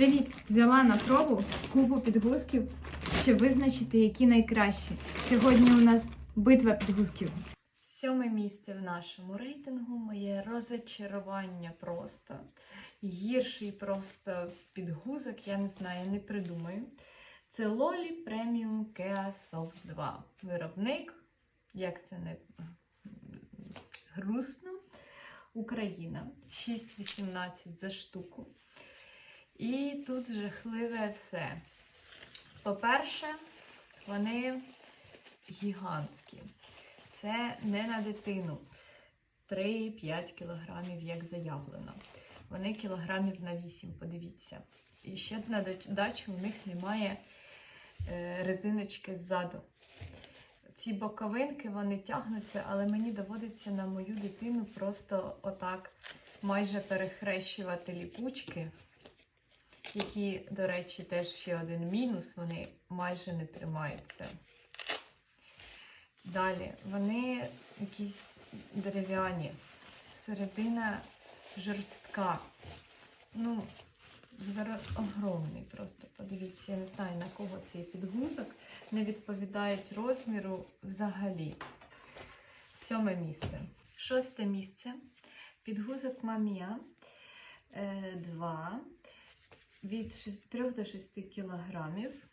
Привіт! Взяла на пробу купу підгузків, щоб визначити, які найкращі. Сьогодні у нас битва підгузків. Сьоме місце в нашому рейтингу моє розочарування просто. Гірший просто підгузок, я не знаю, не придумаю. Це Loli Premium Kea Soft 2. Виробник, як це не грустно, Україна. 6,18 за штуку. І тут жахливе все. По-перше, вони гігантські. Це не на дитину. 3-5 кілограмів, як заявлено. Вони кілограмів на 8, подивіться. І ще на додачу у них немає е, резиночки ззаду. Ці боковинки вони тягнуться, але мені доводиться на мою дитину просто отак майже перехрещувати ліпучки які, до речі, теж ще один мінус, вони майже не тримаються. Далі, вони якісь дерев'яні, середина жорстка. Ну, зверо... огромний просто. Подивіться, я не знаю, на кого цей підгузок. Не відповідають розміру взагалі. Сьоме місце. Шосте місце. Підгузок Мамія 2 від 3 до 6 кілограмів.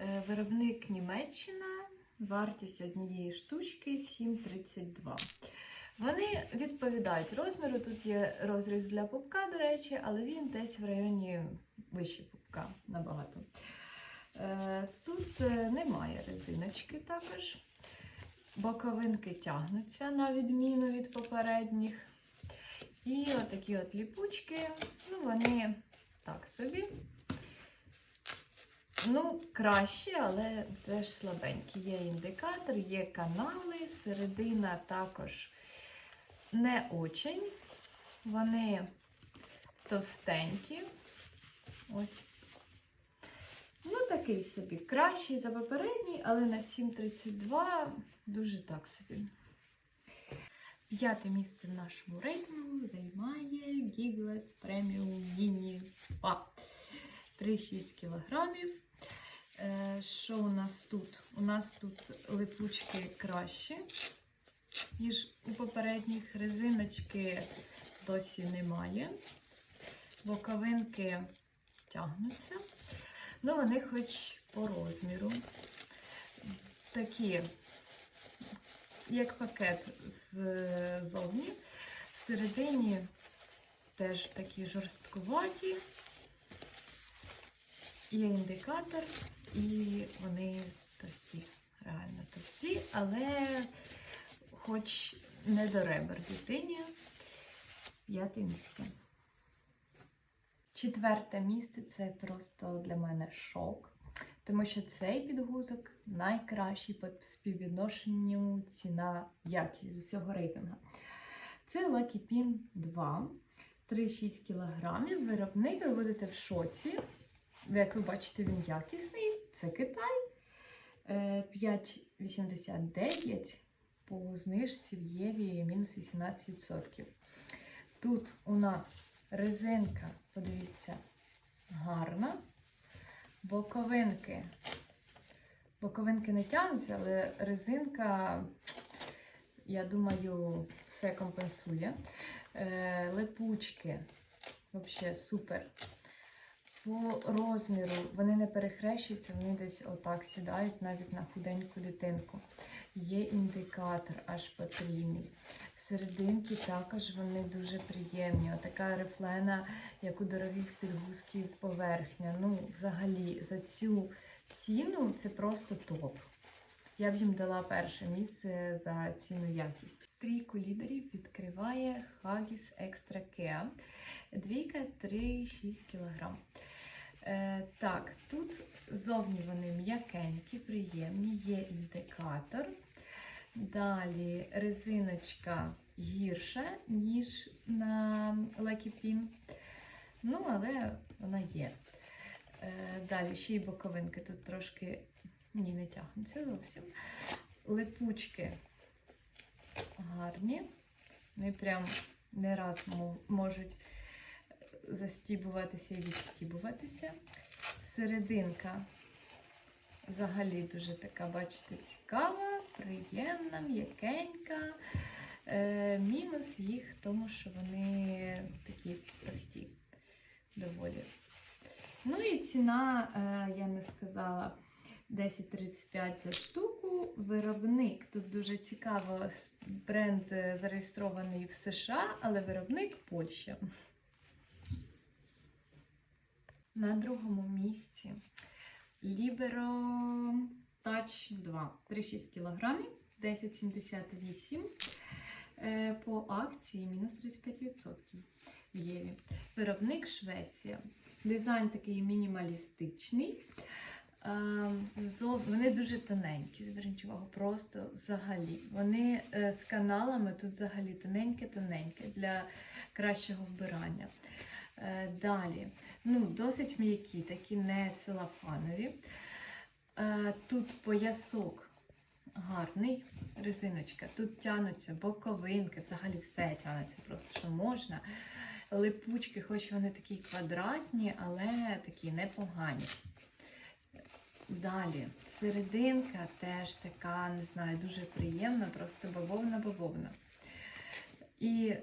Е, Виробник Німеччина, вартість однієї штучки 7,32. Вони відповідають розміру. Тут є розріз для пупка, до речі, але він десь в районі вище пупка набагато. Е, Тут е, немає резиночки також. Боковинки тягнуться на відміну від попередніх. І отакі от ліпучки, ну, вони так собі. Ну, краще, але теж слабенькі. Є індикатор, є канали, середина також не очень. Вони товстенькі. Ось. Ну, такий собі. Кращий за попередній, але на 7,32 дуже так собі. П'яте місце в нашому рейтингу займає Gigless Premium Mini 2. 3,6 кг. Що у нас тут? У нас тут липучки кращі, ніж у попередніх. Резиночки досі немає. Боковинки тягнуться. Ну, вони хоч по розміру. Такі як пакет ззовні. Всередині теж такі жорсткуваті. Є індикатор, і вони товсті, реально товсті, але хоч не до ребер дитині. П'яте місце. Четверте місце це просто для мене шок. Тому що цей підгузок найкращий по співвідношенню ціна якість з усього рейтингу. Це Lucky Pin 2, 3,6 кг. Виробник ви будете в шоці. Як ви бачите, він якісний. Це Китай. 5,89 по знижці в Єві мінус 18%. Тут у нас резинка, подивіться, гарна. Боковинки. Боковинки не тягнуться, але резинка, я думаю, все компенсує. Е, липучки взагалі супер. По розміру вони не перехрещуються, вони десь отак сідають навіть на худеньку дитинку. Є індикатор аж потрійний. Серединки також вони дуже приємні. Отака рифлена, як у дорогих підгузків, поверхня. Ну, взагалі, за цю ціну це просто топ. Я б їм дала перше місце за ціну якість. Трійку лідерів відкриває Haggis Extra Care. Двійка 3,6 кг. Е, так, тут зовні вони м'якенькі, приємні, є індикатор. Далі резиночка гірша, ніж на Pin. Ну, але вона є. Е, Далі ще й боковинки. Тут трошки ні, не тягнуться зовсім. Липучки гарні. Вони прям не раз можуть застібуватися і відстібуватися. Серединка взагалі дуже така, бачите, цікава, приємна, м'якенька. Е, мінус їх в тому, що вони такі прості доволі. Ну і ціна, е, я не сказала, 10,35 за штуку. Виробник тут дуже цікаво, бренд е, зареєстрований в США, але виробник Польща. На другому місці Libero Touch 2. 3,6 кг, 10,78 Е, По акції мінус 35% в Єві. Виробник Швеція. Дизайн такий мінімалістичний. Е, Вони дуже тоненькі, зверніть увагу, просто взагалі. Вони е, з каналами тут взагалі тоненьке-тоненьке для кращого вбирання. Е, Далі, ну, досить м'які, такі не целофанові. Е, Тут поясок гарний, резиночка. Тут тянуться боковинки, взагалі все тянеться просто, що можна. Липучки, хоч вони такі квадратні, але такі непогані. Далі, серединка теж така, не знаю, дуже приємна, просто бавовна-бавовна. І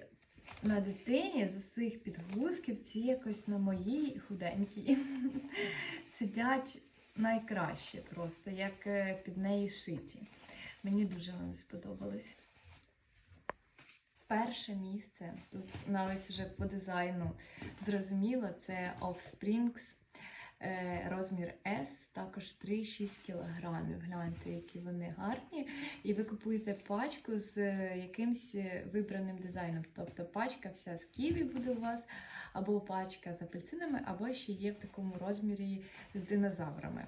на дитині з усіх підгузків ці якось на моїй худенькій сидять найкраще просто, як е, під неї шиті. Мені дуже вони сподобались. Перше місце, тут навіть вже по дизайну зрозуміло, це Offsprings розмір S, також 3,6 кг. Гляньте, які вони гарні. І ви купуєте пачку з е, якимсь е, вибраним дизайном. Тобто пачка вся з ківі буде у вас, або пачка з апельсинами, або ще є в такому розмірі з динозаврами.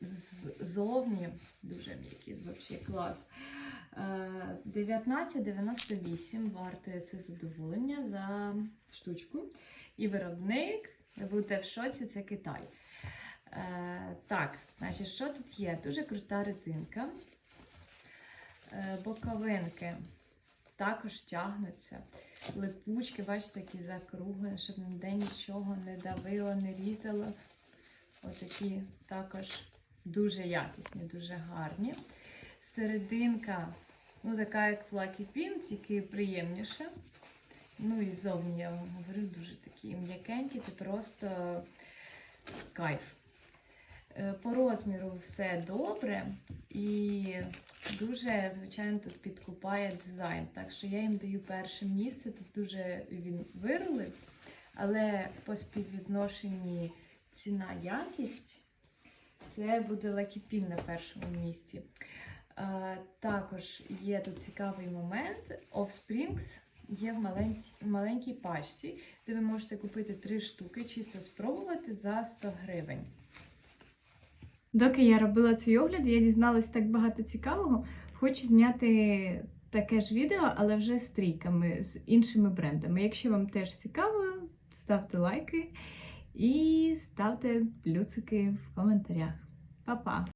З- Зовні дуже м'які, взагалі клас. Е, 19,98 вартує це задоволення за штучку. І виробник, ви будете в шоці, це Китай. Е, так, значить, що тут є? Дуже крута резинка. Е, боковинки також тягнуться. Липучки, бачите, такі закруглені, щоб ніде нічого не давило, не різало. Отакі також дуже якісні, дуже гарні. Серединка, ну, така як Pin, тільки приємніша. Ну і зовні, я вам говорю, дуже такі м'якенькі, це просто кайф. Е, По розміру все добре і дуже, звичайно, тут підкупає дизайн. Так що я їм даю перше місце. Тут дуже він вирулив, але по співвідношенні ціна-якість це буде Pin на першому місці. Е, Також є тут цікавий момент. Offsprings є в маленькій, пачці, де ви можете купити три штуки, чисто спробувати за 100 гривень. Доки я робила цей огляд, я дізналась так багато цікавого. Хочу зняти таке ж відео, але вже з трійками, з іншими брендами. Якщо вам теж цікаво, ставте лайки і ставте плюсики в коментарях. Па-па!